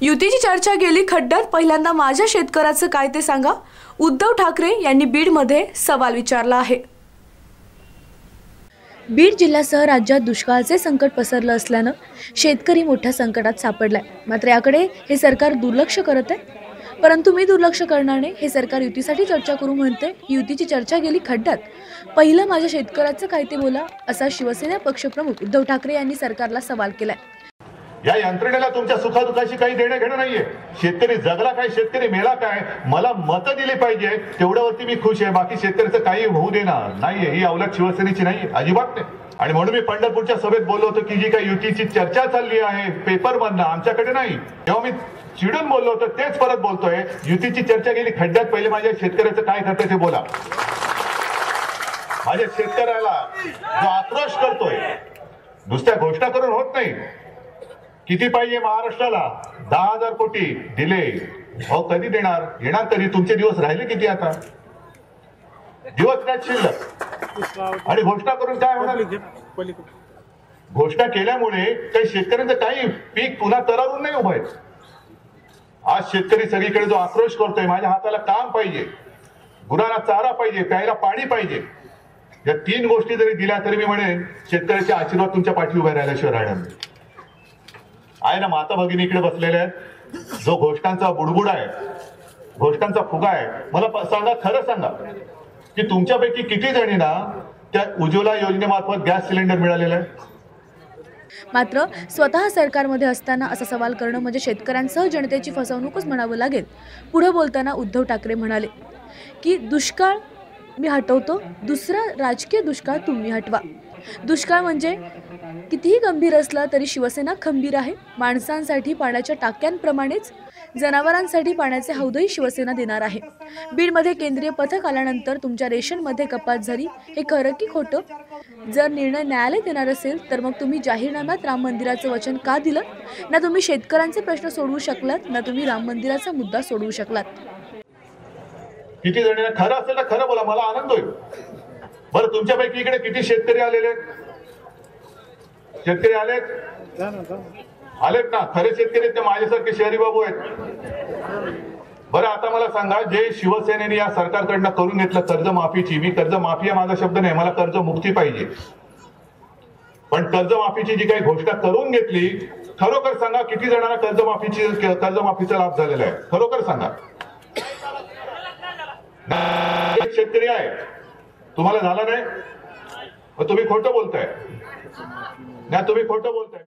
युतीची चर्चा गेली खड्ड्यात पहिल्यांदा माझ्या शेतकऱ्याचं काय ते सांगा? उद्धव ठाकरे यांनी बीडमध्ये सवाल विचारला आहे. बीड जिल्ह्यासह राज्यात दुष्काळाचे संकट पसरलं असल्यानं शेतकरी मोठ्या संकटात सापडलाय. मात्र याकडे हे सरकार दुर्लक्ष करत आहे. परंतु मी दुर्लक्ष करणार नाही हे सरकार युतीसाठी चर्चा करू म्हणते युतीची चर्चा गेली खड्ड्यात. पहिलं माझ्या शेतकऱ्याचं काय ते बोला असा शिवसेना पक्षप्रमुख उद्धव ठाकरे यांनी सरकारला सवाल केलाय. या यंत्रणेला तुमच्या सुखादुखाशी काही देणं घेणं नाहीये. शेतकरी जगला काय शेतकरी मेला काय मला मतं दिली पाहिजे तेवढ्यावरती मी खुश आहे. बाकी शेतकऱ्याचं काही होऊ देणार नाहीये. ही अवलट शिवसेनेची नाही अजिबात नाही. आणि म्हणून मी पंढरपूरच्या सभेत बोललो होतो की जी काही युतीची चर्चा चालली आहे पेपर मधनं आमच्याकडे नाही. तेव्हा मी चिडून बोललो होतो तेच परत बोलतोय. युतीची चर्चा गेली खड्ड्यात पहिले माझ्या शेतकऱ्याचं काय करतंय ते बोला. माझ्या शेतकऱ्याला जो आक्रोश करतोय नुसत्या घोषणा करून होत नाही. किती पाहिजे महाराष्ट्राला? दहा हजार कोटी दिले. अहो कधी देणार? येणार कधी तुमचे दिवस राहिले किती आता? दिवस काय शिल्लक? आणि घोषणा करून काय होणार? घोषणा केल्यामुळे काही शेतकऱ्यांचं काही पीक पुन्हा तरारून नाही उभं आहे. आज शेतकरी सगळीकडे जो आक्रोश करतोय माझ्या हाताला काम पाहिजे. गुरांना चारा पाहिजे प्यायला पाणी पाहिजे. या तीन गोष्टी जरी दिल्या तरी मी म्हणेन शेतकऱ्याचे आशीर्वाद तुमच्या पाठी उभ्या राहिल्याशिवाय राहणार नाही. आहे ना माता भगिनी इकडे बसलेल्या आहेत. जो घोष्टांचा बुडबुड आहे घोष्टांचा फुगा आहे मला प- सांगा खरं सांगा की तुमच्यापैकी किती जणींना त्या उज्ज्वला योजनेमार्फत गॅस सिलेंडर मिळालेला आहे? मात्र स्वतः सरकारमध्ये असताना असा सवाल करणं म्हणजे शेतकऱ्यांसह जनतेची फसवणूकच म्हणावं लागेल. पुढे बोलताना उद्धव ठाकरे म्हणाले की दुष्काळ मी हटवतो दुसरा राजकीय दुष्काळ तुम्ही हटवा. दुष्काळ म्हणजे कितीही गंभीर असला तरी शिवसेना खंबीर आहे. माणसांसाठी पाण्याच्या टाक्यांप्रमाणेच जनावरांसाठी पाण्याचे हौदही शिवसेना देणार आहे. बीडमध्ये केंद्रीय पथक आल्यानंतर तुमच्या रेशनमध्ये कपात झाली. हे खरं की खोटं? जर निर्णय न्यायालय देणार असेल तर मग तुम्ही जाहीरनाम्यात राम मंदिराचं वचन का दिलं? ना तुम्ही शेतकऱ्यांचे प्रश्न सोडवू शकलात ना तुम्ही राम मंदिराचा मुद्दा सोडवू शकलात. किती जणींना खरं असेल तर खरं बोला मला आनंद होईल. बरं तुमच्यापैकी इकडे किती शेतकरी आलेले आहेत? शेतकरी आलेत? आलेत ना खरे शेतकरी आहेत ते माझ्यासारखे शहरी बाबू आहेत. बरं आता मला सांगा जे शिवसेनेने या सरकारकडनं करून घेतलं कर्जमाफीची मी कर्जमाफी हा माझा शब्द नाही मला कर्जमुक्ती पाहिजे. पण कर्जमाफीची जी काही घोषणा करून घेतली खरोखर सांगा किती जणांना कर्जमाफीची कर्जमाफीचा लाभ झालेला आहे? खरोखर सांगा. शेतकरी आहे. तुम्हाला झाला नाही? मग तुम्ही खोटं बोलताय. ना तुम्ही खोटं बोलताय.